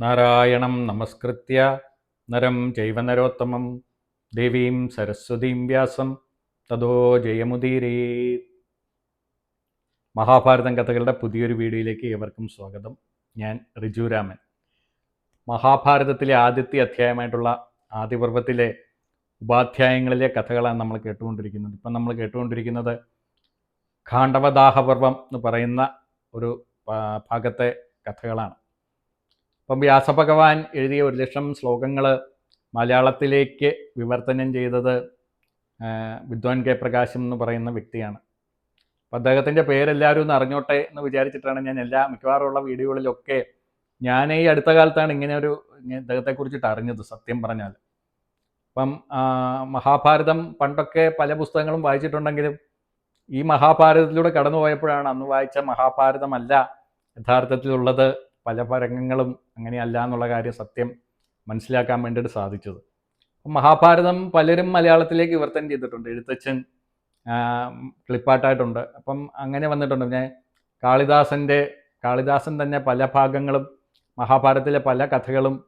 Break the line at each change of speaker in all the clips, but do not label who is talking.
നാരായണം നമസ്കൃത്യ. നരം ജൈവനരോത്തമം ദേവീം സരസ്വതീം വ്യാസം. തതോ ജയമുദീരേ. മഹാഭാരതം കഥകളുടെ പുതിയൊരു വീഡിയോയിലേക്ക് ഏവർക്കും സ്വാഗതം. ഞാൻ റിജുരാമൻ മഹാഭാരതത്തിലെ ആദ്യത്തെ അധ്യായമായിട്ടുള്ള ആദിപർവത്തിലെ ഉപാധ്യായങ്ങളിലെ കഥകളാണ് നമ്മൾ കേട്ടുകൊണ്ടിരിക്കുന്നത്. ഇപ്പം നമ്മൾ കേട്ടുകൊണ്ടിരിക്കുന്നത് ഖാണ്ഡവദാഹപർവം എന്ന് പറയുന്ന ഒരു ഭാഗത്തെ കഥകളാണ്. അപ്പം വ്യാസഭഗവാൻ എഴുതിയ ഒരു ലക്ഷം ശ്ലോകങ്ങൾ മലയാളത്തിലേക്ക് വിവർത്തനം ചെയ്തത് വിദ്വാൻ കെ പ്രകാശം എന്ന് പറയുന്ന വ്യക്തിയാണ്. അപ്പം അദ്ദേഹത്തിന്റെ പേരെല്ലാവരും ഒന്ന് അറിഞ്ഞോട്ടെ എന്ന് വിചാരിച്ചിട്ടാണ് ഞാൻ എല്ലാ മിക്കവാറുമുള്ള വീഡിയോകളിലൊക്കെ ഞാൻ ഈ അടുത്ത കാലത്താണ് ഇങ്ങനെ ഒരു അദ്ദേഹത്തെക്കുറിച്ചിട്ട് അറിഞ്ഞത് സത്യം പറഞ്ഞാൽ. അപ്പം മഹാഭാരതം പണ്ടൊക്കെ പല പുസ്തകങ്ങളും വായിച്ചിട്ടുണ്ടെങ്കിലും ഈ മഹാഭാരതത്തിലൂടെ കടന്നു പോയപ്പോഴാണ് അന്ന് വായിച്ച മഹാഭാരതമല്ല യഥാർത്ഥത്തിലുള്ളത്. പല രംഗങ്ങളും അങ്ങനെയല്ല എന്നുള്ള കാര്യം സത്യം മനസ്സിലാക്കാൻ വേണ്ടിയിട്ട് സാധിച്ചത്. മഹാഭാരതം പലരും മലയാളത്തിലേക്ക് വിവർത്തനം ചെയ്തിട്ടുണ്ട്. എഴുത്തച്ഛൻ ക്ലിപ്പാട്ടായിട്ടുണ്ട്. അപ്പം അങ്ങനെ വന്നിട്ടുണ്ട്. പിന്നെ കാളിദാസന്റെ കാളിദാസൻ തന്നെ പല ഭാഗങ്ങളും മഹാഭാരതത്തിലെ പല കഥകളും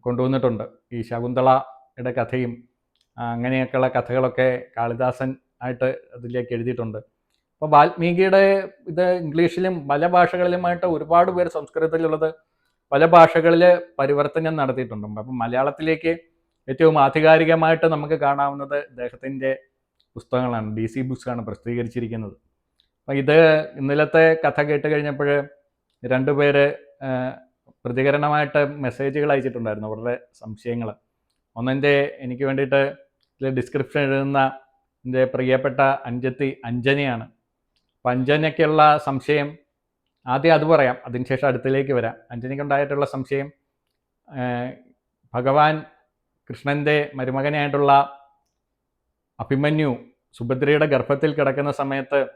കൊണ്ടുവന്നിട്ടുണ്ട്. ഈ ശകുന്തളയുടെ കഥയും അങ്ങനെയൊക്കെയുള്ള കഥകളൊക്കെ കാളിദാസൻ ആയിട്ട് അതിലേക്ക് എഴുതിയിട്ടുണ്ട്. അപ്പോൾ വാൽമീകിയുടെ ഇത് ഇംഗ്ലീഷിലും പല ഭാഷകളിലുമായിട്ട് ഒരുപാട് പേര് സംസ്കൃതത്തിലുള്ളത് പല ഭാഷകളിൽ പരിവർത്തനം നടത്തിയിട്ടുണ്ട്. അപ്പം മലയാളത്തിലേക്ക് ഏറ്റവും ആധികാരികമായിട്ട് നമുക്ക് കാണാവുന്നത് ഇദ്ദേഹത്തിന്റെ പുസ്തകങ്ങളാണ്. ഡി സി ബുക്സാണ് പ്രസിദ്ധീകരിച്ചിരിക്കുന്നത്. അപ്പം ഇത് ഇന്നലത്തെ കഥ കേട്ട് കഴിഞ്ഞപ്പോൾ രണ്ടുപേര് പ്രതികരണമായിട്ട് മെസ്സേജുകൾ അയച്ചിട്ടുണ്ടായിരുന്നു അവരുടെ സംശയങ്ങൾ ഒന്നെന്റെ എനിക്ക് വേണ്ടിയിട്ട് ഡിസ്ക്രിപ്ഷൻ എഴുതുന്ന എന്റെ പ്രിയപ്പെട്ട അഞ്ചത്തി അഞ്ജനയാണ്. അപ്പം അഞ്ജനയ്ക്കുള്ള സംശയം. ആദ്യം അത് പറയാം. അതിനുശേഷം അടുത്തിലേക്ക് വരാം. അഞ്ജനയ്ക്കുണ്ടായിട്ടുള്ള സംശയം ഭഗവാൻ കൃഷ്ണന്റെ മരുമകനായിട്ടുള്ള അഭിമന്യു സുഭദ്രയുടെ ഗർഭത്തിൽ കിടക്കുന്ന സമയത്ത്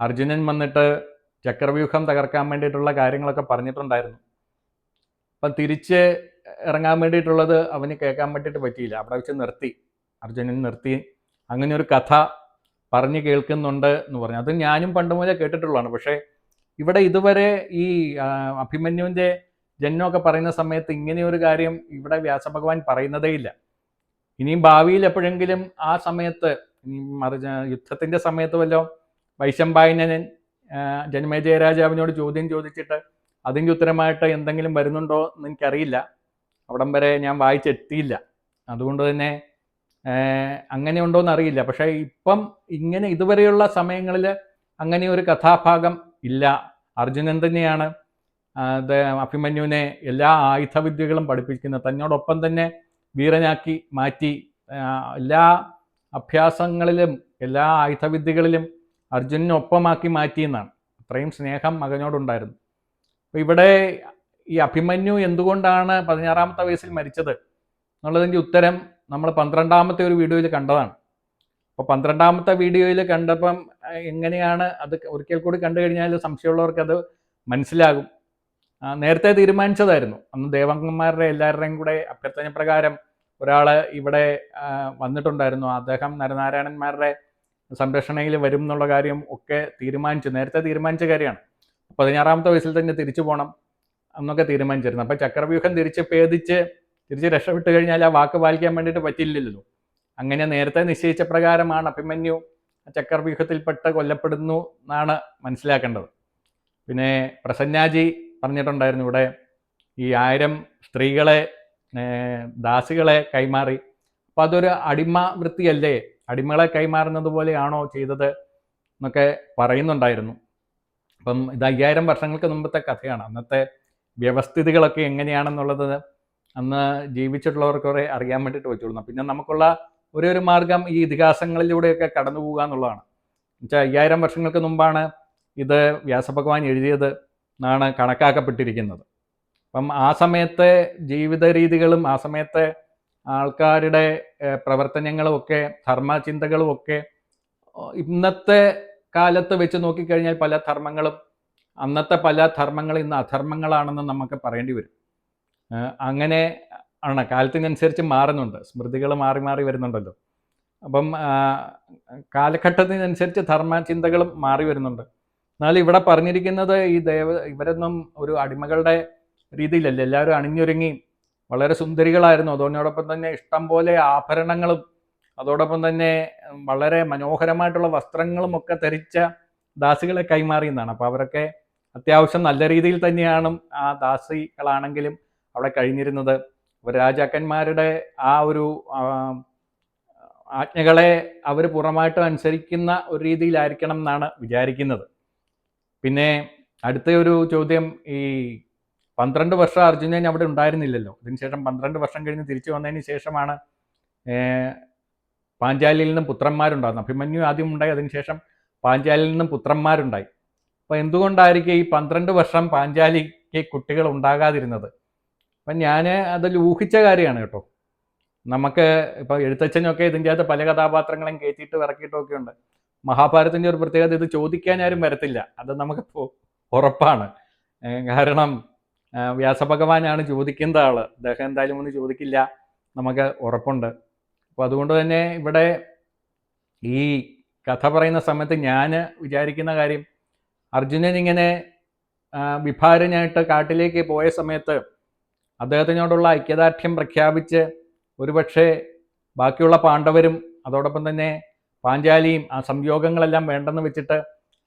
അർജുനൻ വന്നിട്ട് ചക്രവ്യൂഹം തകർക്കാൻ വേണ്ടിയിട്ടുള്ള കാര്യങ്ങളൊക്കെ പറഞ്ഞിട്ടുണ്ടായിരുന്നു. അപ്പം തിരിച്ച് ഇറങ്ങാൻ വേണ്ടിയിട്ടുള്ളത് അവന് കേൾക്കാൻ വേണ്ടിയിട്ട് പറ്റിയില്ല. അവിടെ വെച്ച് നിർത്തി. അർജുനൻ നിർത്തി. അങ്ങനെ ഒരു കഥ പറഞ്ഞു കേൾക്കുന്നുണ്ട് എന്ന് പറഞ്ഞു. അത് ഞാനും പണ്ട് മുതലേ കേട്ടിട്ടുള്ളതാണ്. പക്ഷേ ഇവിടെ ഇതുവരെ ഈ അഭിമന്യുവിന്റെ ജന്മമൊക്കെ പറയുന്ന സമയത്ത് ഇങ്ങനെയൊരു കാര്യം ഇവിടെ വ്യാസഭഗവാൻ പറയുന്നതേ ഇല്ല. ഇനിയും ഭാവിയിൽ എപ്പോഴെങ്കിലും ആ സമയത്ത് യുദ്ധത്തിന്റെ സമയത്ത് വല്ലോ വൈശമ്പായനൻ ജന്മജയരാജാവിനോട് രാജാവിനോട് ചോദ്യം ചോദിച്ചിട്ട് അതിന്റെ ഉത്തരമായിട്ട് എന്തെങ്കിലും വരുന്നുണ്ടോ എന്ന് എനിക്കറിയില്ല. അവിടം വരെ ഞാൻ വായിച്ചെത്തിയില്ല. അതുകൊണ്ട് തന്നെ അങ്ങനെ ഉണ്ടോയെന്ന് അറിയില്ല പക്ഷേ ഇപ്പം ഇങ്ങനെ ഇതുവരെയുള്ള സമയങ്ങളിൽ അങ്ങനെ ഒരു കഥാഭാഗം ഇല്ല. അർജുനൻ തന്നെയാണ് അഭിമന്യുവിനെ എല്ലാ ആയുധവിദ്യകളും പഠിപ്പിക്കുന്നത്. തന്നോടൊപ്പം തന്നെ വീരനാക്കി മാറ്റി എല്ലാ അഭ്യാസങ്ങളിലും എല്ലാ ആയുധവിദ്യകളിലും അർജുനൊപ്പമാക്കി മാറ്റിയെന്നാണ്. അത്രയും സ്നേഹം മകനോടുണ്ടായിരുന്നു. അപ്പോൾ ഇവിടെ ഈ അഭിമന്യു എന്തുകൊണ്ടാണ് പതിനാറാമത്തെ വയസ്സിൽ മരിച്ചത്? എന്നുള്ളതിന്റെ ഉത്തരം നമ്മൾ പന്ത്രണ്ടാമത്തെ ഒരു വീഡിയോയിൽ കണ്ടതാണ്. അപ്പോൾ പന്ത്രണ്ടാമത്തെ വീഡിയോയിൽ കണ്ടപ്പം എങ്ങനെയാണ് അത് ഒരിക്കൽ കൂടി കണ്ടു കഴിഞ്ഞാൽ സംശയമുള്ളവർക്ക് അത് മനസ്സിലാകും. നേരത്തെ തീരുമാനിച്ചതായിരുന്നു. അന്ന് ദേവങ്ങന്മാരുടെ എല്ലാവരുടെയും കൂടെ അഭ്യർത്ഥന പ്രകാരം ഒരാൾ ഇവിടെ വന്നിട്ടുണ്ടായിരുന്നു. അദ്ദേഹം നരനാരായണന്മാരുടെ സംരക്ഷണയിൽ വരും എന്നുള്ള കാര്യം ഒക്കെ തീരുമാനിച്ചു. നേരത്തെ തീരുമാനിച്ച കാര്യമാണ്. പതിനാറാമത്തെ വയസ്സിൽ തന്നെ തിരിച്ചു പോകണം എന്നൊക്കെ തീരുമാനിച്ചിരുന്നു. അപ്പോൾ ചക്രവ്യൂഹം തിരിച്ച് ഭേദിച്ച് തിരിച്ച് രക്ഷപ്പെട്ട് കഴിഞ്ഞാൽ ആ വാക്ക് പാലിക്കാൻ വേണ്ടിയിട്ട് പറ്റില്ലല്ലോ. അങ്ങനെ നേരത്തെ നിശ്ചയിച്ച പ്രകാരമാണ് അഭിമന്യു ചക്രവ്യൂഹത്തിൽപ്പെട്ട് കൊല്ലപ്പെടുന്നു എന്നാണ് മനസ്സിലാക്കേണ്ടത്. പിന്നെ പ്രസന്നാജി പറഞ്ഞിട്ടുണ്ടായിരുന്നു ഇവിടെ ഈ ആയിരം സ്ത്രീകളെ ദാസികളെ കൈമാറി. അപ്പം അതൊരു അടിമ വൃത്തിയല്ലേ? അടിമകളെ കൈമാറുന്നത് പോലെയാണോ ചെയ്തത് എന്നൊക്കെ പറയുന്നുണ്ടായിരുന്നു. അപ്പം ഇത് അയ്യായിരം വർഷങ്ങൾക്ക് മുമ്പത്തെ കഥയാണ്. അന്നത്തെ വ്യവസ്ഥിതികളൊക്കെ എങ്ങനെയാണെന്നുള്ളത് അന്ന് ജീവിച്ചിട്ടുള്ളവർക്കൊക്കെ അറിയാൻ വേണ്ടിയിട്ട് വെച്ചോളുന്നു പിന്നെ നമുക്കുള്ള ഒരേ ഒരു മാർഗം ഈ ഇതിഹാസങ്ങളിലൂടെയൊക്കെ കടന്നു പോകുക എന്നുള്ളതാണ്. എന്നുവെച്ചാൽ അയ്യായിരം വർഷങ്ങൾക്ക് മുമ്പാണ് ഇത് വ്യാസഭഗവാൻ എഴുതിയത് എന്നാണ് കണക്കാക്കപ്പെട്ടിരിക്കുന്നത്. അപ്പം ആ സമയത്തെ ജീവിത രീതികളും ആ സമയത്തെ ആൾക്കാരുടെ പ്രവർത്തനങ്ങളും ഒക്കെ ധർമ്മചിന്തകളും ഒക്കെ ഇന്നത്തെ കാലത്ത് വെച്ച് നോക്കിക്കഴിഞ്ഞാൽ പല ധർമ്മങ്ങളും അന്നത്തെ പല ധർമ്മങ്ങളും ഇന്ന് അധർമ്മങ്ങളാണെന്ന് നമുക്ക് പറയേണ്ടി വരും. അങ്ങനെ ആണ്. കാലത്തിനനുസരിച്ച് മാറുന്നുണ്ട്. സ്മൃതികൾ മാറി മാറി വരുന്നുണ്ടല്ലോ. അപ്പം കാലഘട്ടത്തിനനുസരിച്ച് ധർമ്മചിന്തകളും മാറി വരുന്നുണ്ട്. എന്നാൽ ഇവിടെ പറഞ്ഞിരിക്കുന്നത് ഈ ദേവ ഇവരൊന്നും ഒരു അടിമകളുടെ രീതിയിലല്ല. എല്ലാവരും അണിഞ്ഞൊരുങ്ങി വളരെ സുന്ദരികളായിരുന്നു. അതോടൊപ്പം തന്നെ ഇഷ്ടം പോലെ ആഭരണങ്ങളും അതോടൊപ്പം തന്നെ വളരെ മനോഹരമായിട്ടുള്ള വസ്ത്രങ്ങളും ഒക്കെ ധരിച്ച ദാസികളെ കൈമാറിയെന്നാണ് അപ്പോൾ അവരൊക്കെ അത്യാവശ്യം നല്ല രീതിയിൽ തന്നെയാണ് ആ ദാസികളാണെങ്കിലും അവിടെ കഴിഞ്ഞിരുന്നത്. രാജാക്കന്മാരുടെ ആ ഒരു ആജ്ഞകളെ അവർ പൂർണമായിട്ടും അനുസരിക്കുന്ന ഒരു രീതിയിലായിരിക്കണം എന്നാണ് വിചാരിക്കുന്നത്. പിന്നെ അടുത്ത ഒരു ചോദ്യം ഈ പന്ത്രണ്ട് വർഷം അർജുനൻ അവിടെ ഉണ്ടായിരുന്നില്ലല്ലോ. അതിനുശേഷം പന്ത്രണ്ട് വർഷം കഴിഞ്ഞ് തിരിച്ചു വന്നതിന് ശേഷമാണ് പാഞ്ചാലിയിൽ നിന്നും പുത്രന്മാരുണ്ടാകുന്നത്. അഭിമന്യു ആദ്യം ഉണ്ടായി അതിനുശേഷം പാഞ്ചാലിയിൽ നിന്നും പുത്രന്മാരുണ്ടായി. അപ്പോൾ എന്തുകൊണ്ടായിരിക്കും ഈ പന്ത്രണ്ട് വർഷം പാഞ്ചാലിക്ക് കുട്ടികൾ ഉണ്ടാകാതിരുന്നത്? അപ്പം ഞാൻ അതിൽ ഊഹിച്ച കാര്യമാണ് കേട്ടോ. നമുക്ക് ഇപ്പോൾ എഴുത്തച്ഛനൊക്കെ ഇതിന്റെ അകത്ത് പല കഥാപാത്രങ്ങളും കയറ്റിയിട്ട് ഇറക്കിയിട്ടും ഒക്കെ ഉണ്ട്. മഹാഭാരതത്തിന്റെ ഒരു പ്രത്യേകത ഇത് ചോദിക്കാൻ ആരും വരത്തില്ല. അത് നമുക്കിപ്പോൾ ഉറപ്പാണ്. കാരണം വ്യാസഭഗവാനാണ് ചോദിക്കുന്ന ആൾ. അദ്ദേഹം എന്തായാലും ഒന്നും ചോദിക്കില്ല. നമുക്ക് ഉറപ്പുണ്ട്. അപ്പോൾ അതുകൊണ്ട് തന്നെ ഇവിടെ ഈ കഥ പറയുന്ന സമയത്ത് ഞാൻ വിചാരിക്കുന്ന കാര്യം അർജുനൻ ഇങ്ങനെ വിഭാരനായിട്ട് കാട്ടിലേക്ക് പോയ സമയത്ത് അദ്ദേഹത്തിനോടുള്ള ഐക്യദാർഢ്യം പ്രഖ്യാപിച്ച് ഒരുപക്ഷെ ബാക്കിയുള്ള പാണ്ഡവരും അതോടൊപ്പം തന്നെ പാഞ്ചാലിയും ആ സംയോഗങ്ങളെല്ലാം വേണ്ടെന്ന് വെച്ചിട്ട്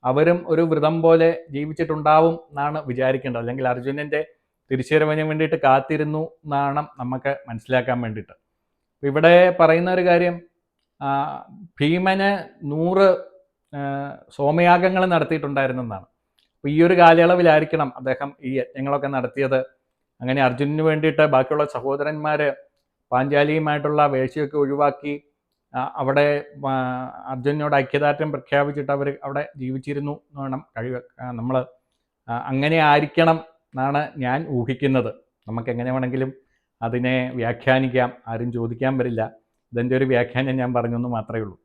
അവരും ഒരു വ്രതം പോലെ ജീവിച്ചിട്ടുണ്ടാവും എന്നാണ് വിചാരിക്കേണ്ടത്. അല്ലെങ്കിൽ അർജുനന്റെ തിരിച്ചുവരവിന് വേണ്ടിയിട്ട് കാത്തിരുന്നു എന്നാണ് നമുക്ക് മനസ്സിലാക്കാൻ വേണ്ടിയിട്ട്. ഇവിടെ പറയുന്ന ഒരു കാര്യം ഭീമന് നൂറ് സോമയാഗങ്ങൾ നടത്തിയിട്ടുണ്ടായിരുന്നെന്നാണ്. അപ്പോൾ ഈ ഒരു കാലയളവിലായിരിക്കണം അദ്ദേഹം ഈ യജ്ഞങ്ങളൊക്കെ നടത്തിയത്. അങ്ങനെ അർജുനന് വേണ്ടിയിട്ട് ബാക്കിയുള്ള സഹോദരന്മാർ പാഞ്ചാലിയുമായിട്ടുള്ള വേഴ്ചയൊക്കെ ഒഴിവാക്കി അവിടെ അർജുനോട് ഐക്യദാർഢ്യം പ്രഖ്യാപിച്ചിട്ട് അവർ അവിടെ ജീവിച്ചിരുന്നു എന്ന് വേണം കഴിവ് നമ്മൾ അങ്ങനെ ആയിരിക്കണം എന്നാണ് ഞാൻ ഊഹിക്കുന്നത്. നമുക്ക് എങ്ങനെ വേണമെങ്കിലും അതിനെ വ്യാഖ്യാനിക്കാം ആരും ചോദിക്കാൻ വരില്ല. ഇതിന്റെ ഒരു വ്യാഖ്യാനം ഞാൻ പറഞ്ഞു എന്ന് മാത്രമേ ഉള്ളൂ.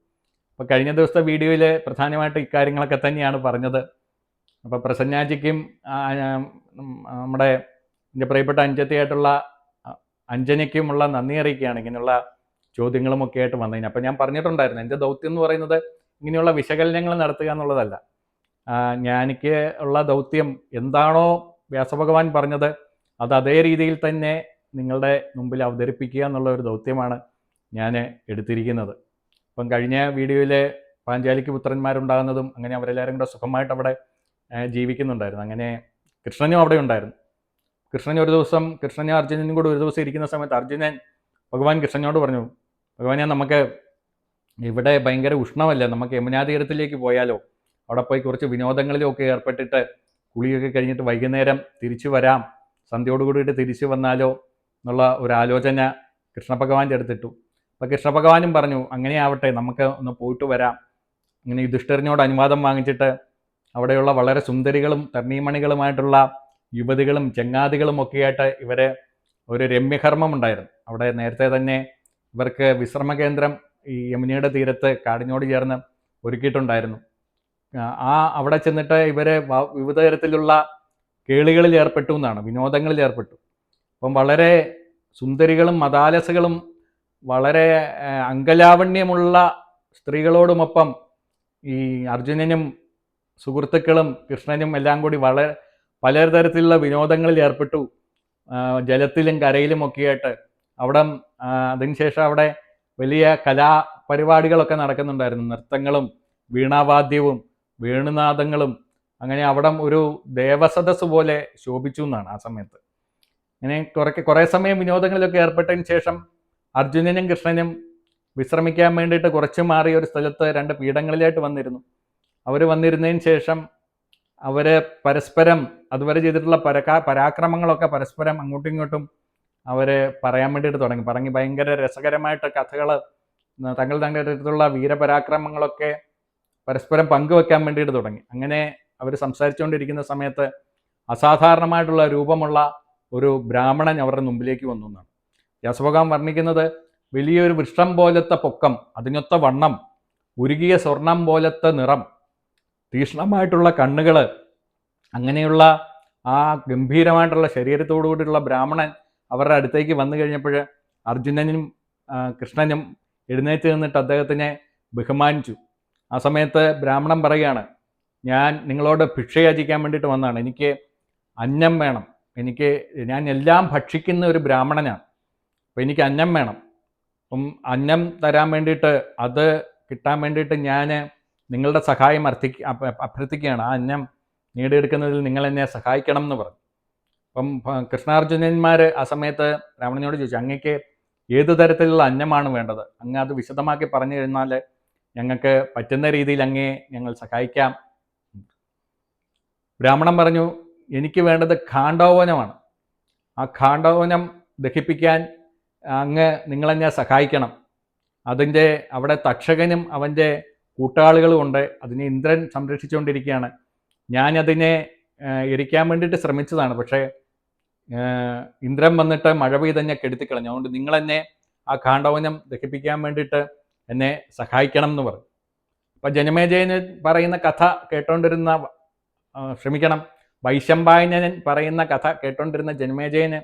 അപ്പോൾ കഴിഞ്ഞ ദിവസത്തെ വീഡിയോയിൽ പ്രധാനമായിട്ട് ഇക്കാര്യങ്ങളൊക്കെ തന്നെയാണ് പറഞ്ഞത്. അപ്പോൾ പ്രസന്നാജിക്കും നമ്മുടെ എന്റെ പ്രിയപ്പെട്ട അഞ്ചത്തിയായിട്ടുള്ള അഞ്ജനയ്ക്കുമുള്ള നന്ദി അറിയിക്കുകയാണ്. ഇങ്ങനെയുള്ള ചോദ്യങ്ങളും ഒക്കെ ആയിട്ട് വന്നതിന്. അപ്പം ഞാൻ പറഞ്ഞിട്ടുണ്ടായിരുന്നു എന്റെ ദൗത്യം എന്ന് പറയുന്നത് ഇങ്ങനെയുള്ള വിശകലനങ്ങൾ നടത്തുക എന്നുള്ളതല്ല. ഞാനിക്ക് ഉള്ള ദൗത്യം എന്താണോ വ്യാസഭഗവാൻ പറഞ്ഞത് അത് അതേ രീതിയിൽ തന്നെ നിങ്ങളുടെ മുമ്പിൽ അവതരിപ്പിക്കുക എന്നുള്ള ഒരു ദൗത്യമാണ് ഞാൻ എടുത്തിരിക്കുന്നത്. അപ്പം കഴിഞ്ഞ വീഡിയോയിൽ പാഞ്ചാലിക്ക് പുത്രന്മാരുണ്ടാകുന്നതും അങ്ങനെ അവരെല്ലാവരും കൂടെ സുഖമായിട്ട് അവിടെ ജീവിക്കുന്നുണ്ടായിരുന്നു. അങ്ങനെ കൃഷ്ണനും അവിടെ ഉണ്ടായിരുന്നു. കൃഷ്ണൻ ഒരു ദിവസം കൃഷ്ണനെ അർജുനനും കൂടെ ഒരു ദിവസം ഇരിക്കുന്ന സമയത്ത് അർജുനൻ ഭഗവാൻ കൃഷ്ണനോട് പറഞ്ഞു ഭഗവാനെ നമുക്ക് ഇവിടെ ഭയങ്കര ഉഷ്ണമല്ലേ? നമുക്ക് യമുനാ തീരത്തിലേക്ക് പോയാലോ? അവിടെ പോയി കുറച്ച് വിനോദങ്ങളിലൊക്കെ ഏർപ്പെട്ടിട്ട് കുളിയൊക്കെ കഴിഞ്ഞിട്ട് വൈകുന്നേരം തിരിച്ചു വരാം. സന്ധ്യയോട് കൂടിയിട്ട് തിരിച്ചു വന്നാലോ? എന്നുള്ള ഒരു ആലോചന കൃഷ്ണഭഗവാന്റെ അടുത്തിട്ടു. അപ്പോൾ കൃഷ്ണഭഗവാനും പറഞ്ഞു അങ്ങനെ ആവട്ടെ നമുക്ക് ഒന്ന് പോയിട്ട് വരാം. അങ്ങനെ യുധിഷ്ഠിരനോട് അനുവാദം വാങ്ങിച്ചിട്ട് അവിടെയുള്ള വളരെ സുന്ദരികളും തണ്ണീമണികളുമായിട്ടുള്ള യുവതികളും ചങ്ങാതികളും ഒക്കെയായിട്ട് ഇവരെ ഒരു രമ്യകർമ്മം ഉണ്ടായിരുന്നു. അവിടെ നേരത്തെ തന്നെ ഇവർക്ക് വിശ്രമ കേന്ദ്രം ഈ യമുനയുടെ തീരത്ത് കാടിനോട് ചേർന്ന് ഒരുക്കിയിട്ടുണ്ടായിരുന്നു. ആ, അവിടെ ചെന്നിട്ട് ഇവരെ വിവിധ തരത്തിലുള്ള കേളികളിൽ ഏർപ്പെട്ടു എന്നാണ് വിനോദങ്ങളിൽ ഏർപ്പെട്ടു. അപ്പം വളരെ സുന്ദരികളും മതാലസകളും വളരെ അങ്കലാവണ്യമുള്ള സ്ത്രീകളോടുമൊപ്പം ഈ അർജുനനും സുഹൃത്തുക്കളും കൃഷ്ണനും എല്ലാം കൂടി വളരെ പലതരത്തിലുള്ള വിനോദങ്ങളിൽ ഏർപ്പെട്ടു. ജലത്തിലും കരയിലും ഒക്കെയായിട്ട്. അവിടെ അതിനുശേഷം അവിടെ വലിയ കലാപരിപാടികളൊക്കെ നടക്കുന്നുണ്ടായിരുന്നു. നൃത്തങ്ങളും വീണാവാദ്യവും വേണുനാദങ്ങളും. അങ്ങനെ അവിടെ ഒരു ദേവസദസ് പോലെ ശോഭിച്ചു എന്നാണ് ആ സമയത്ത്. അങ്ങനെ കുറെ കുറേ സമയം വിനോദങ്ങളിലൊക്കെ ഏർപ്പെട്ടതിന് ശേഷം അർജുനനും കൃഷ്ണനും വിശ്രമിക്കാൻ വേണ്ടിയിട്ട് കുറച്ച് മാറി ഒരു സ്ഥലത്ത് രണ്ട് പീഠങ്ങളിലായിട്ട് വന്നിരുന്നു. അവർ വന്നിരുന്നതിന് ശേഷം അവർ പരസ്പരം അതുവരെ ചെയ്തിട്ടുള്ള പരക്കാ പരാക്രമങ്ങളൊക്കെ പരസ്പരം അങ്ങോട്ടും ഇങ്ങോട്ടും അവർ പറയാൻ വേണ്ടിയിട്ട് തുടങ്ങി. പറഞ്ഞ് ഭയങ്കര രസകരമായിട്ട് കഥകൾ തങ്ങൾ തങ്ങളുടെ അടുത്തുള്ള വീരപരാക്രമങ്ങളൊക്കെ പരസ്പരം പങ്കുവെക്കാൻ വേണ്ടിയിട്ട് തുടങ്ങി. അങ്ങനെ അവർ സംസാരിച്ചുകൊണ്ടിരിക്കുന്ന സമയത്ത് അസാധാരണമായിട്ടുള്ള രൂപമുള്ള ഒരു ബ്രാഹ്മണൻ അവരുടെ മുമ്പിലേക്ക് വന്നു എന്നാണ്. വ്യാസഭഗവാൻ വർണിക്കുന്നത് വലിയൊരു വൃക്ഷം പോലത്തെ പൊക്കം അതിനൊത്ത വണ്ണം ഉരുകിയ സ്വർണം പോലത്തെ നിറം തീക്ഷ്ണമായിട്ടുള്ള കണ്ണുകൾ അങ്ങനെയുള്ള ആ ഗംഭീരമായിട്ടുള്ള ശരീരത്തോടു കൂടിയുള്ള ബ്രാഹ്മണൻ അവരുടെ അടുത്തേക്ക് വന്നു കഴിഞ്ഞപ്പോൾ അർജുനനും കൃഷ്ണനും എഴുന്നേറ്റ് നിന്നിട്ട് അദ്ദേഹത്തിനെ ബഹുമാനിച്ചു. ആ സമയത്ത് ബ്രാഹ്മണൻ പറയുകയാണ് ഞാൻ നിങ്ങളോട് ഭിക്ഷ യാചിക്കാൻ വേണ്ടിയിട്ട് വന്നതാണ്. എനിക്ക് അന്നം വേണം. എനിക്ക് ഞാൻ എല്ലാം ഭക്ഷിക്കുന്ന ഒരു ബ്രാഹ്മണനാണ്. അപ്പോൾ എനിക്ക് അന്നം വേണം. അപ്പം അന്നം തരാൻ വേണ്ടിയിട്ട് അത് കിട്ടാൻ വേണ്ടിയിട്ട് ഞാൻ നിങ്ങളുടെ സഹായം അർത്ഥി അഭ- അഭ്യർത്ഥിക്കുകയാണ്. ആ അന്നം നേടിയെടുക്കുന്നതിൽ നിങ്ങൾ എന്നെ സഹായിക്കണം എന്ന് പറഞ്ഞു. അപ്പം കൃഷ്ണാർജുനന്മാർ ആ സമയത്ത് രാവണനോട് ചോദിച്ചു അങ്ങക്ക് ഏത് തരത്തിലുള്ള അന്നമാണ് വേണ്ടത്? അങ്ങ് അത് വിശദമാക്കി പറഞ്ഞു കഴിഞ്ഞാൽ ഞങ്ങൾക്ക് പറ്റുന്ന രീതിയിൽ അങ്ങേ ഞങ്ങൾ സഹായിക്കാം. ബ്രാഹ്മണൻ പറഞ്ഞു എനിക്ക് വേണ്ടത് ഖാണ്ഡോവനമാണ്. ആ ഖാണ്ഡോവനം ദഹിപ്പിക്കാൻ അങ്ങ് നിങ്ങളെന്നെ സഹായിക്കണം. അതിന്റെ അവിടെ തക്ഷകനും അവന്റെ കൂട്ടാളികളും ഉണ്ട്. അതിനെ ഇന്ദ്രൻ സംരക്ഷിച്ചുകൊണ്ടിരിക്കുകയാണ്. ഞാനതിനെ എരിക്കാൻ വേണ്ടിയിട്ട് ശ്രമിച്ചതാണ്. പക്ഷേ ഇന്ദ്രൻ വന്നിട്ട് മഴ പെയ്തെന്നെ കെടുത്തിക്കളഞ്ഞു. അതുകൊണ്ട് നിങ്ങളെന്നെ ആ കാണ്ഡവനം ദഹിപ്പിക്കാൻ വേണ്ടിയിട്ട് എന്നെ സഹായിക്കണം എന്ന് പറഞ്ഞു. അപ്പം ജനമേജയന് പറയുന്ന കഥ കേട്ടോണ്ടിരുന്ന ക്ഷമിക്കണം. വൈശമ്പായനൻ പറയുന്ന കഥ കേട്ടോണ്ടിരുന്ന ജനമേജയന്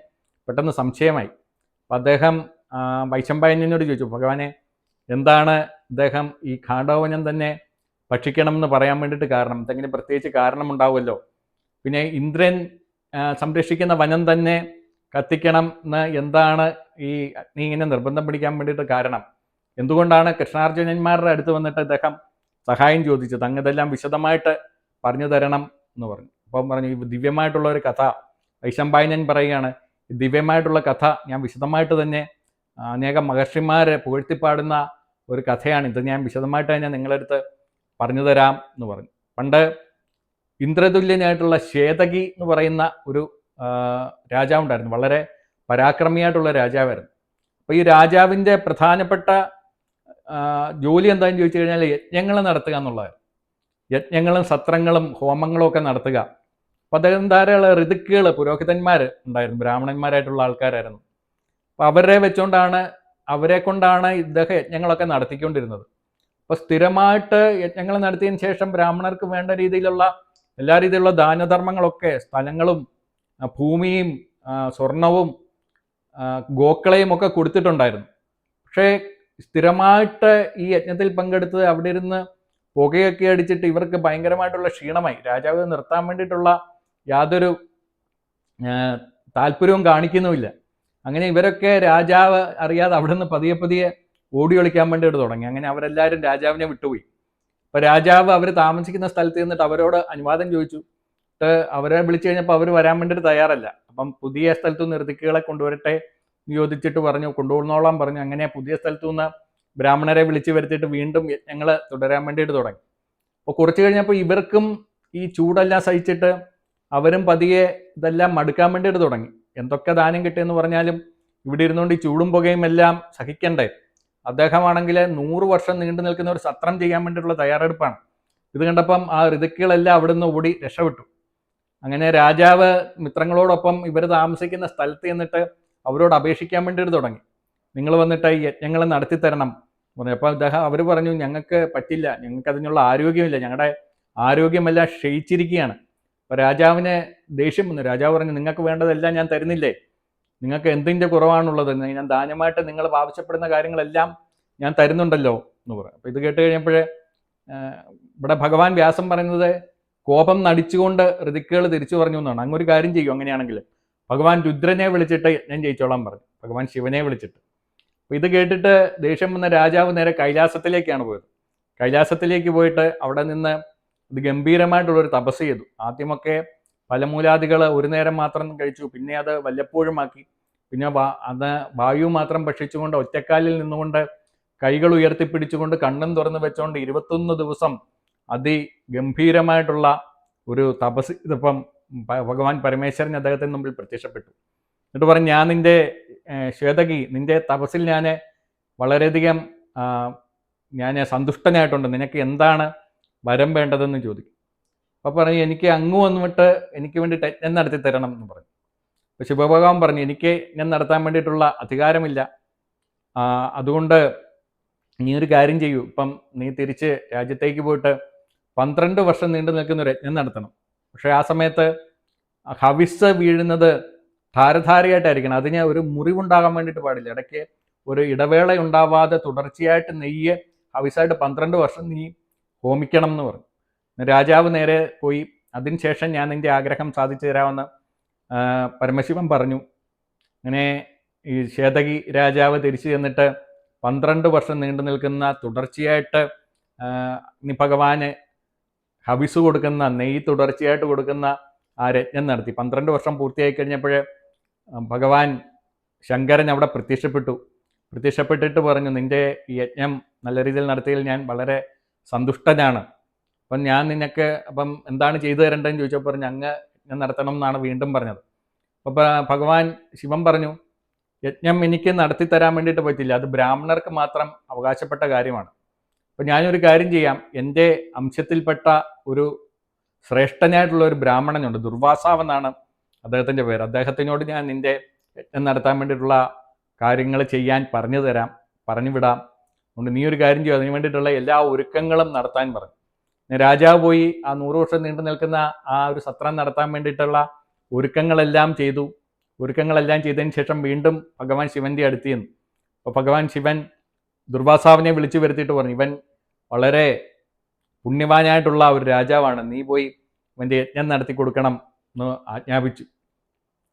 പെട്ടെന്ന് സംശയമായി. അപ്പം അദ്ദേഹം വൈശമ്പായനോട് ചോദിച്ചു ഭഗവാനെ എന്താണ് അദ്ദേഹം ഈ ഖാണ്ഡവനം തന്നെ ഭക്ഷിക്കണം എന്ന് പറയാൻ വേണ്ടിയിട്ട് കാരണം? എന്തെങ്കിലും പ്രത്യേകിച്ച് കാരണമുണ്ടാവുമല്ലോ? പിന്നെ ഇന്ദ്രൻ സംരക്ഷിക്കുന്ന വനം തന്നെ കത്തിക്കണം എന്ന് എന്താണ് ഈ നീ ഇങ്ങനെ നിർബന്ധം പിടിക്കാൻ വേണ്ടിയിട്ട് കാരണം? എന്തുകൊണ്ടാണ് കൃഷ്ണാർജുനന്മാരുടെ അടുത്ത് വന്നിട്ട് അദ്ദേഹം സഹായം ചോദിച്ചത്? അങ്ങ് ഇതെല്ലാം വിശദമായിട്ട് പറഞ്ഞു തരണം എന്ന് പറഞ്ഞു. അപ്പം പറഞ്ഞു ഈ ദിവ്യമായിട്ടുള്ള ഒരു കഥ വൈശമ്പായനൻ പറയുകയാണ് ദിവ്യമായിട്ടുള്ള കഥ ഞാൻ വിശദമായിട്ട് തന്നെ അനേകം മഹർഷിമാരെ പുകഴ്ത്തിപ്പാടുന്ന ഒരു കഥയാണ് ഇത് ഞാൻ വിശദമായിട്ട് തന്നെ നിങ്ങളുടെ അടുത്ത് പറഞ്ഞു തരാം എന്ന് പറഞ്ഞു. പണ്ട് ഇന്ദ്രതുല്യനായിട്ടുള്ള ശ്വേതകി എന്ന് പറയുന്ന ഒരു രാജാവുണ്ടായിരുന്നു. വളരെ പരാക്രമിയായിട്ടുള്ള രാജാവായിരുന്നു. അപ്പോൾ ഈ രാജാവിന്റെ പ്രധാനപ്പെട്ട ജോലി എന്താണെന്ന് ചോദിച്ചു കഴിഞ്ഞാൽ യജ്ഞങ്ങൾ നടത്തുക എന്നുള്ളതായിരുന്നു. യജ്ഞങ്ങളും സത്രങ്ങളും ഹോമങ്ങളും ഒക്കെ നടത്തുക. അപ്പോൾ അദ്ദേഹം ധാരാളം ഋതുക്കുകൾ പുരോഹിതന്മാർ ഉണ്ടായിരുന്നു. ബ്രാഹ്മണന്മാരായിട്ടുള്ള ആൾക്കാരായിരുന്നു. അപ്പോൾ അവരെ വെച്ചുകൊണ്ടാണ് അവരെ കൊണ്ടാണ് ഇദ്ദേഹം യജ്ഞങ്ങളൊക്കെ നടത്തിക്കൊണ്ടിരുന്നത്. അപ്പോൾ സ്ഥിരമായിട്ട് യജ്ഞങ്ങൾ നടത്തിയതിന് ശേഷം ബ്രാഹ്മണർക്ക് വേണ്ട രീതിയിലുള്ള എല്ലാ രീതിയിലുള്ള ദാനധർമ്മങ്ങളൊക്കെ സ്ഥലങ്ങളും ഭൂമിയും സ്വർണവും ഗോക്കളെയും ഒക്കെ കൊടുത്തിട്ടുണ്ടായിരുന്നു. പക്ഷേ സ്ഥിരമായിട്ട് ഈ യജ്ഞത്തിൽ പങ്കെടുത്ത് അവിടെ ഇരുന്ന് പുകയൊക്കെ അടിച്ചിട്ട് ഇവർക്ക് ഭയങ്കരമായിട്ടുള്ള ക്ഷീണമായി. രാജാവ് നിർത്താൻ വേണ്ടിയിട്ടുള്ള യാതൊരു താല്പര്യവും കാണിക്കുന്നുമില്ല. അങ്ങനെ ഇവരൊക്കെ രാജാവ് അറിയാതെ അവിടെ നിന്ന് പതിയെ പതിയെ ഓടി ഒളിക്കാൻ വേണ്ടിയിട്ട് തുടങ്ങി. അങ്ങനെ അവരെല്ലാവരും രാജാവിനെ വിട്ടുപോയി. അപ്പൊ രാജാവ് അവർ താമസിക്കുന്ന സ്ഥലത്ത് നിന്നിട്ട് അവരോട് അനുവാദം ചോദിച്ചു. അവരെ വിളിച്ചു കഴിഞ്ഞപ്പോൾ അവർ വരാൻ വേണ്ടിയിട്ട് തയ്യാറല്ല. അപ്പം പുതിയ സ്ഥലത്തു നിന്ന് ഋതുക്കുകളെ കൊണ്ടുവരട്ടെ നിയോദിച്ചിട്ട് പറഞ്ഞു കൊണ്ടുവന്നോളാം പറഞ്ഞു. അങ്ങനെ പുതിയ സ്ഥലത്തു നിന്ന് ബ്രാഹ്മണരെ വിളിച്ചു വരുത്തിയിട്ട് വീണ്ടും യജ്ഞങ്ങൾ തുടരാൻ വേണ്ടിയിട്ട് തുടങ്ങി. അപ്പോൾ കുറച്ച് കഴിഞ്ഞപ്പോൾ ഇവർക്കും ഈ ചൂടെല്ലാം സഹിച്ചിട്ട് അവരും പതിയെ ഇതെല്ലാം മടുക്കാൻ വേണ്ടിയിട്ട് തുടങ്ങി. എന്തൊക്കെ ദാനം കിട്ടിയെന്ന് പറഞ്ഞാലും ഇവിടെ ഇരുന്നുകൊണ്ട് ഈ ചൂടും പുകയും എല്ലാം സഹിക്കണ്ടേ. അദ്ദേഹമാണെങ്കിൽ നൂറ് വർഷം നീണ്ടു നിൽക്കുന്ന ഒരു സത്രം ചെയ്യാൻ വേണ്ടിയിട്ടുള്ള തയ്യാറെടുപ്പാണ്. ഇത് കണ്ടപ്പം ആ ഋതുക്കളെല്ലാം അവിടുന്ന് ഓടി രക്ഷപ്പെട്ടു. അങ്ങനെ രാജാവ് മിത്രങ്ങളോടൊപ്പം ഇവർ താമസിക്കുന്ന സ്ഥലത്ത് ചെന്നിട്ട് അവരോട് അപേക്ഷിക്കാൻ വേണ്ടിയിട്ട് തുടങ്ങി. നിങ്ങൾ വന്നിട്ട് ഈ യജ്ഞങ്ങൾ നടത്തി തരണം പറഞ്ഞു. അപ്പോൾ അദ്ദേഹം അവർ പറഞ്ഞു ഞങ്ങൾക്ക് പറ്റില്ല ഞങ്ങൾക്ക് അതിനുള്ള ആരോഗ്യമില്ല ഞങ്ങളുടെ ആരോഗ്യമെല്ലാം ക്ഷയിച്ചിരിക്കുകയാണ്. അപ്പോൾ രാജാവിന് ദേഷ്യം വന്നു. രാജാവ് പറഞ്ഞു നിങ്ങൾക്ക് വേണ്ടതെല്ലാം ഞാൻ തരുന്നില്ലേ? നിങ്ങൾക്ക് എന്തിന്റെ കുറവാണുള്ളത്? ഞാൻ ദാനമായിട്ട് നിങ്ങൾ ആവശ്യപ്പെടുന്ന കാര്യങ്ങളെല്ലാം ഞാൻ തരുന്നുണ്ടല്ലോ എന്ന് പറയും അപ്പോൾ ഇത് കേട്ട് കഴിഞ്ഞപ്പോഴേ ഇവിടെ ഭഗവാൻ വ്യാസം പറയുന്നത് കോപം നടിച്ചുകൊണ്ട് ഋതിക്കുകൾ തിരിച്ചു പറഞ്ഞു എന്നാണ്. അങ്ങ് ഒരു കാര്യം ചെയ്യും അങ്ങനെയാണെങ്കിൽ. ഭഗവാൻ രുദ്രനെ വിളിച്ചിട്ട് ഞാൻ ജയിച്ചോളാൻ പറഞ്ഞു. ഭഗവാൻ ശിവനെ വിളിച്ചിട്ട്. അപ്പോൾ ഇത് കേട്ടിട്ട് ദേഷ്യം വന്ന രാജാവ് നേരെ കൈലാസത്തിലേക്കാണ് പോയത്. കൈലാസത്തിലേക്ക് പോയിട്ട് അവിടെ നിന്ന് ഇത് ഗംഭീരമായിട്ടുള്ളൊരു തപസ് ചെയ്തു. ആദ്യമൊക്കെ ഫലമൂലാദികൾ ഒരു നേരം മാത്രം കഴിച്ചു. പിന്നെ അത് വല്ലപ്പോഴും ആക്കി. പിന്നെ അത് വായു മാത്രം ഭക്ഷിച്ചുകൊണ്ട് ഒറ്റക്കാലിൽ നിന്നുകൊണ്ട് കൈകൾ ഉയർത്തിപ്പിടിച്ചുകൊണ്ട് കണ്ണും തുറന്ന് വെച്ചുകൊണ്ട് ഇരുപത്തൊന്ന് ദിവസം അതിഗംഭീരമായിട്ടുള്ള ഒരു തപസ് ഇതിപ്പം ഭഗവാൻ പരമേശ്വരൻ അദ്ദേഹത്തിന് മുമ്പിൽ പ്രത്യക്ഷപ്പെട്ടു. എന്നിട്ട് പറഞ്ഞു ഞാൻ നിന്റെ ശ്വേതകി നിന്റെ തപസ്സിൽ ഞാൻ വളരെയധികം ഞാൻ സന്തുഷ്ടനായിട്ടുണ്ട്. നിനക്ക് എന്താണ് വരം വേണ്ടതെന്ന് ചോദിക്കും. അപ്പോൾ പറഞ്ഞു എനിക്ക് അങ്ങ് വന്നിട്ട് എനിക്ക് വേണ്ടി യജ്ഞം നടത്തി തരണം എന്ന് പറഞ്ഞു അപ്പോൾ ശിവഭഗവാൻ പറഞ്ഞു എനിക്ക് ഞാൻ നടത്താൻ വേണ്ടിയിട്ടുള്ള അധികാരമില്ല. അതുകൊണ്ട് നീ ഒരു കാര്യം ചെയ്യൂ. ഇപ്പം നീ തിരിച്ച് രാജ്യത്തേക്ക് പോയിട്ട് പന്ത്രണ്ട് വർഷം നീണ്ടു നിൽക്കുന്ന ഒരു യജ്ഞം നടത്തണം. പക്ഷേ ആ സമയത്ത് ഹവിസ് വീഴുന്നത് ധാരധാരയായിട്ടായിരിക്കണം. അതിന് ഒരു മുറിവുണ്ടാകാൻ വേണ്ടിയിട്ട് പാടില്ല. ഇടയ്ക്ക് ഒരു ഇടവേള ഉണ്ടാവാതെ തുടർച്ചയായിട്ട് നെയ്യ് ഹവിസായിട്ട് പന്ത്രണ്ട് വർഷം നീ ഹോമിക്കണം എന്ന് പറഞ്ഞു രാജാവ് നേരെ പോയി. അതിനുശേഷം ഞാൻ നിന്റെ ആഗ്രഹം സാധിച്ചു തരാമെന്ന് പരമശിവൻ പറഞ്ഞു. അങ്ങനെ ഈ ശേതകി രാജാവ് തിരിച്ചു ചെന്നിട്ട് പന്ത്രണ്ട് വർഷം നീണ്ടു നിൽക്കുന്ന തുടർച്ചയായിട്ട് നി ഭഗവാന് ഹവിസ് കൊടുക്കുന്ന നെയ്യ് തുടർച്ചയായിട്ട് കൊടുക്കുന്ന ആ രജ്ഞം നടത്തി. പന്ത്രണ്ട് വർഷം പൂർത്തിയായി കഴിഞ്ഞപ്പോൾ ഭഗവാൻ ശങ്കരൻ അവിടെ പ്രത്യക്ഷപ്പെട്ടു. പ്രത്യക്ഷപ്പെട്ടിട്ട് പറഞ്ഞു നിന്റെ യജ്ഞം നല്ല രീതിയിൽ നടത്തിയതിൽ ഞാൻ വളരെ സന്തുഷ്ടനാണ്. അപ്പം ഞാൻ നിനക്ക് അപ്പം എന്താണ് ചെയ്തു തരേണ്ടതെന്ന് ചോദിച്ചപ്പോൾ പറഞ്ഞു അങ്ങ് ഞാൻ നടത്തണം എന്നാണ് വീണ്ടും പറഞ്ഞത്. അപ്പോൾ ഭഗവാൻ ശിവൻ പറഞ്ഞു യജ്ഞം എനിക്ക് നടത്തി തരാൻ വേണ്ടിയിട്ട് പറ്റില്ല. അത് ബ്രാഹ്മണർക്ക് മാത്രം അവകാശപ്പെട്ട കാര്യമാണ്. അപ്പം ഞാനൊരു കാര്യം ചെയ്യാം. എന്റെ അംശത്തിൽപ്പെട്ട ഒരു ശ്രേഷ്ഠനായിട്ടുള്ള ഒരു ബ്രാഹ്മണനുണ്ട് ദുർവാസാവ് എന്നാണ് അദ്ദേഹത്തിന്റെ പേര്. അദ്ദേഹത്തിനോട് ഞാൻ നിന്റെ യജ്ഞം നടത്താൻ വേണ്ടിയിട്ടുള്ള കാര്യങ്ങൾ ചെയ്യാൻ പറഞ്ഞു തരാം പറഞ്ഞു വിടാം അതുകൊണ്ട് നീ ഒരു കാര്യം ചെയ്യും അതിന് വേണ്ടിയിട്ടുള്ള എല്ലാ ഒരുക്കങ്ങളും നടത്താൻ പറഞ്ഞു. രാജാവ് പോയി ആ നൂറ് വർഷം നീണ്ടു നിൽക്കുന്ന ആ ഒരു സത്രം നടത്താൻ വേണ്ടിയിട്ടുള്ള ഒരുക്കങ്ങളെല്ലാം ചെയ്തു. ഒരുക്കങ്ങളെല്ലാം ചെയ്തതിന് ശേഷം വീണ്ടും ഭഗവാൻ ശിവന്റെ അടുത്ത് ചെന്നു. അപ്പോൾ ഭഗവാൻ ശിവൻ ദുർവാസാവിനെ വിളിച്ചു വരുത്തിയിട്ട് പറഞ്ഞു ഇവൻ വളരെ പുണ്യവാനായിട്ടുള്ള ഒരു രാജാവാണ്. നീ പോയി ഇവന്റെ യജ്ഞം നടത്തി കൊടുക്കണം എന്ന് ആജ്ഞാപിച്ചു.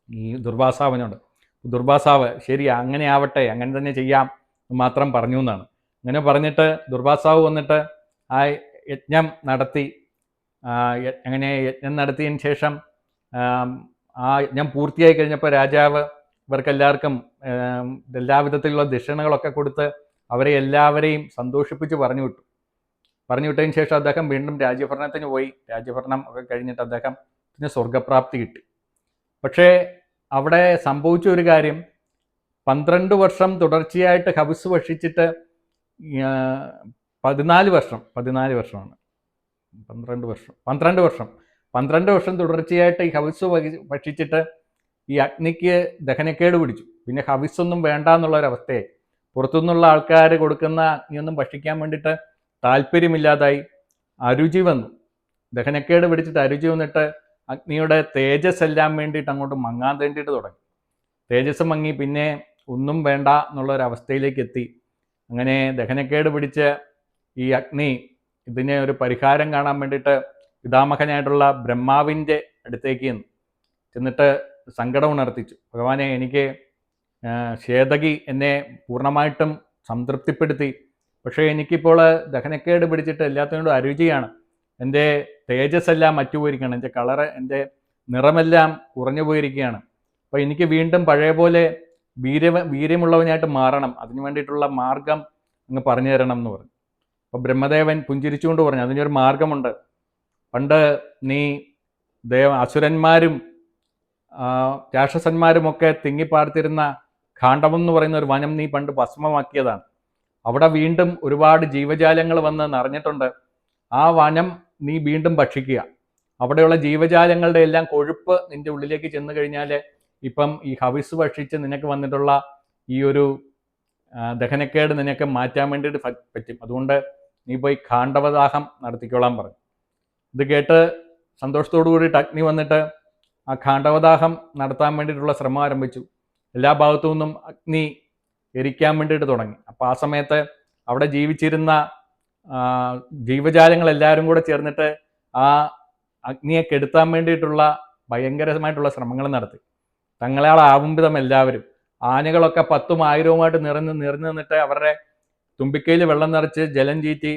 ഈ ദുർവാസാവിനോട് ദുർവാസാവ് ശരി അങ്ങനെ ആവട്ടെ അങ്ങനെ തന്നെ ചെയ്യാം മാത്രം പറഞ്ഞു എന്നാണ്. അങ്ങനെ പറഞ്ഞിട്ട് ദുർവാസാവ് വന്നിട്ട് ആ യജ്ഞം നടത്തി അങ്ങനെ യജ്ഞം നടത്തിയതിന് ശേഷം ആ യജ്ഞം പൂർത്തിയായി കഴിഞ്ഞപ്പോൾ രാജാവ് ഇവർക്കെല്ലാവർക്കും എല്ലാവിധത്തിലുള്ള ദക്ഷിണകളൊക്കെ കൊടുത്ത് അവരെ എല്ലാവരെയും സന്തോഷിപ്പിച്ച് പറഞ്ഞു വിട്ടു. പറഞ്ഞു വിട്ടതിന് ശേഷം അദ്ദേഹം വീണ്ടും രാജ്യഭരണത്തിന് പോയി. രാജ്യഭരണം ഒക്കെ കഴിഞ്ഞിട്ട് അദ്ദേഹം പിന്നെ സ്വർഗപ്രാപ്തി കിട്ടി. പക്ഷേ അവിടെ സംഭവിച്ച ഒരു കാര്യം പന്ത്രണ്ട് വർഷം തുടർച്ചയായിട്ട് ഹബിസ് ഭക്ഷിച്ചിട്ട് പതിനാല് വർഷം പതിനാല് വർഷമാണ്. പന്ത്രണ്ട് വർഷം പന്ത്രണ്ട് വർഷം. പന്ത്രണ്ട് വർഷം തുടർച്ചയായിട്ട് ഈ ഹവിസ് ഭക്ഷി- ഭക്ഷിച്ചിട്ട് ഈ അഗ്നിക്ക് ദഹനക്കേട് പിടിച്ചു. പിന്നെ ഹവിസ് ഒന്നും വേണ്ട എന്നുള്ളൊരവസ്ഥയായി പുറത്തുനിന്നുള്ള ആൾക്കാർ കൊടുക്കുന്ന അഗ്നിയൊന്നും ഭക്ഷിക്കാൻ വേണ്ടിയിട്ട് താല്പര്യമില്ലാതായി അരുചി വന്നു. ദഹനക്കേട് പിടിച്ചിട്ട് അരുചി വന്നിട്ട് അഗ്നിയുടെ തേജസ് എല്ലാം വേണ്ടിയിട്ട് അങ്ങോട്ട് മങ്ങാൻ വേണ്ടിയിട്ട് തുടങ്ങി. തേജസ് മങ്ങി പിന്നെ ഒന്നും വേണ്ട എന്നുള്ളൊരവസ്ഥയിലേക്ക് എത്തി. അങ്ങനെ ദഹനക്കേട് പിടിച്ച് ഈ അഗ്നി ഇതിനെ ഒരു പരിഹാരം കാണാൻ വേണ്ടിയിട്ട് പിതാമഹനായിട്ടുള്ള ബ്രഹ്മാവിന്റെ അടുത്തേക്ക് ചെന്നു. ചെന്നിട്ട് സങ്കടം ഉണർത്തിച്ചു. ഭഗവാനെ എനിക്ക് ശ്വേതകി എന്നെ പൂർണമായിട്ടും സംതൃപ്തിപ്പെടുത്തി. പക്ഷേ എനിക്കിപ്പോൾ ദഹനക്കേട് പിടിച്ചിട്ട് എല്ലാത്തിനോടും അരുചിയാണ്. എന്റെ തേജസ് എല്ലാം മറ്റുപോയിരിക്കുകയാണ്. എന്റെ കളറ് എന്റെ നിറമെല്ലാം കുറഞ്ഞു പോയിരിക്കുകയാണ് അപ്പോൾ എനിക്ക് വീണ്ടും പഴയ പോലെ വീര വീര്യമുള്ളവനായിട്ട് മാറണം. അതിന് വേണ്ടിയിട്ടുള്ള മാർഗം അങ്ങ് പറഞ്ഞു തരണം എന്ന് പറഞ്ഞു. അപ്പോൾ ബ്രഹ്മദേവൻ പുഞ്ചിരിച്ചുകൊണ്ട് പറഞ്ഞു അതിനൊരു മാർഗമുണ്ട്. പണ്ട് നീ ദേവ അസുരന്മാരും രാക്ഷസന്മാരും രാക്ഷസന്മാരുമൊക്കെ തിങ്ങിപ്പാർത്തിരുന്ന ഖാണ്ഡവം എന്ന് പറയുന്ന ഒരു വനം നീ പണ്ട് ഭസ്മമാക്കിയതാണ്. അവിടെ വീണ്ടും ഒരുപാട് ജീവജാലങ്ങൾ വന്ന് നിറഞ്ഞിട്ടുണ്ട്. ആ വനം നീ വീണ്ടും ഭക്ഷിക്കുക. അവിടെയുള്ള ജീവജാലങ്ങളുടെ എല്ലാം കൊഴുപ്പ് നിന്റെ ഉള്ളിലേക്ക് ചെന്ന് കഴിഞ്ഞാൽ ഇപ്പം ഈ ഹവിസ് ഭക്ഷിച്ച് നിനക്ക് വന്നിട്ടുള്ള ഈ ഒരു ദഹനക്കേട് നിനക്ക് മാറ്റാൻ വേണ്ടിയിട്ട് പറ്റും. അതുകൊണ്ട് നീ പോയി ഖാണ്ഡവദാഹം നടത്തിക്കോളാൻ പറഞ്ഞു ഇത് കേട്ട് സന്തോഷത്തോടു കൂടിയിട്ട് അഗ്നി വന്നിട്ട് ആ ഖാണ്ഡവദാഹം നടത്താൻ വേണ്ടിയിട്ടുള്ള ശ്രമം ആരംഭിച്ചു. എല്ലാ ഭാഗത്തു നിന്നും അഗ്നി എരിക്കാൻ വേണ്ടിയിട്ട് തുടങ്ങി. അപ്പോൾ ആ സമയത്ത് അവിടെ ജീവിച്ചിരുന്ന ജീവജാലങ്ങൾ എല്ലാവരും കൂടെ ചേർന്നിട്ട് ആ അഗ്നിയെ കെടുത്താൻ വേണ്ടിയിട്ടുള്ള ഭയങ്കരമായിട്ടുള്ള ശ്രമങ്ങൾ നടത്തി. വിധം എല്ലാവരും. ആനകളൊക്കെ പത്തും ആയിരവുമായിട്ട് നിറഞ്ഞ് നിറഞ്ഞു നിന്നിട്ട് അവരുടെ തുമ്പിക്കയിൽ വെള്ളം നിറച്ച് ജലം ചീറ്റി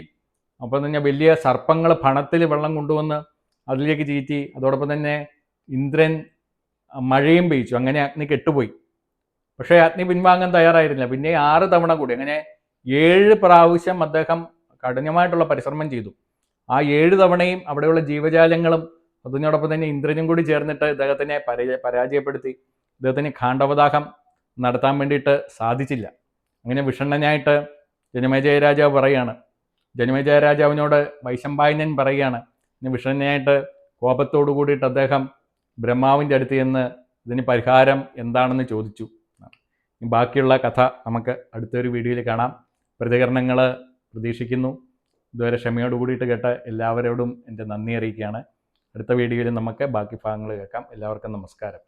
അപ്പം തന്നെ വലിയ സർപ്പങ്ങൾ പണത്തിൽ വെള്ളം കൊണ്ടുവന്ന് അതിലേക്ക് ചീറ്റി അതോടൊപ്പം തന്നെ ഇന്ദ്രൻ മഴയും പെയ്ച്ചു അങ്ങനെ അഗ്നി കെട്ടുപോയി. പക്ഷേ അഗ്നി പിൻവാങ്ങാൻ തയ്യാറായിരുന്നില്ല. പിന്നെ ആറ് തവണ കൂടി. അങ്ങനെ ഏഴ് പ്രാവശ്യം അദ്ദേഹം കഠിനമായിട്ടുള്ള പരിശ്രമം ചെയ്തു. ആ ഏഴ് തവണയും അവിടെയുള്ള ജീവജാലങ്ങളും അതിനോടൊപ്പം തന്നെ ഇന്ദ്രനും കൂടി ചേർന്നിട്ട് ഇദ്ദേഹത്തിനെ പരാജയപ്പെടുത്തി. ഇദ്ദേഹത്തിന് ഖാണ്ഡവദാഹം നടത്താൻ വേണ്ടിയിട്ട് സാധിച്ചില്ല. അങ്ങനെ വിഷണ്ണനായിട്ട് ജനമേജയ രാജാവ് പറയുകയാണ്. ജനമേജയ രാജാവിനോട് വൈശമ്പായനൻ പറയുകയാണ്. വിഷണ്ണനായിട്ട് കോപത്തോടു കൂടിയിട്ട് അദ്ദേഹം ബ്രഹ്മാവിന്റെ അടുത്ത് ചെന്ന് ഇതിന് പരിഹാരം എന്താണെന്ന് ചോദിച്ചു. ബാക്കിയുള്ള കഥ നമുക്ക് അടുത്തൊരു വീഡിയോയിൽ കാണാം. പ്രതികരണങ്ങൾ പ്രതീക്ഷിക്കുന്നു. ഇതുവരെ ക്ഷമയോട് കൂടിയിട്ട് കേട്ട എല്ലാവരോടും എന്റെ നന്ദി അറിയിക്കുകയാണ്. അടുത്ത വീഡിയോയിൽ നമുക്ക് ബാക്കി ഭാഗങ്ങൾ കേൾക്കാം. എല്ലാവർക്കും നമസ്കാരം.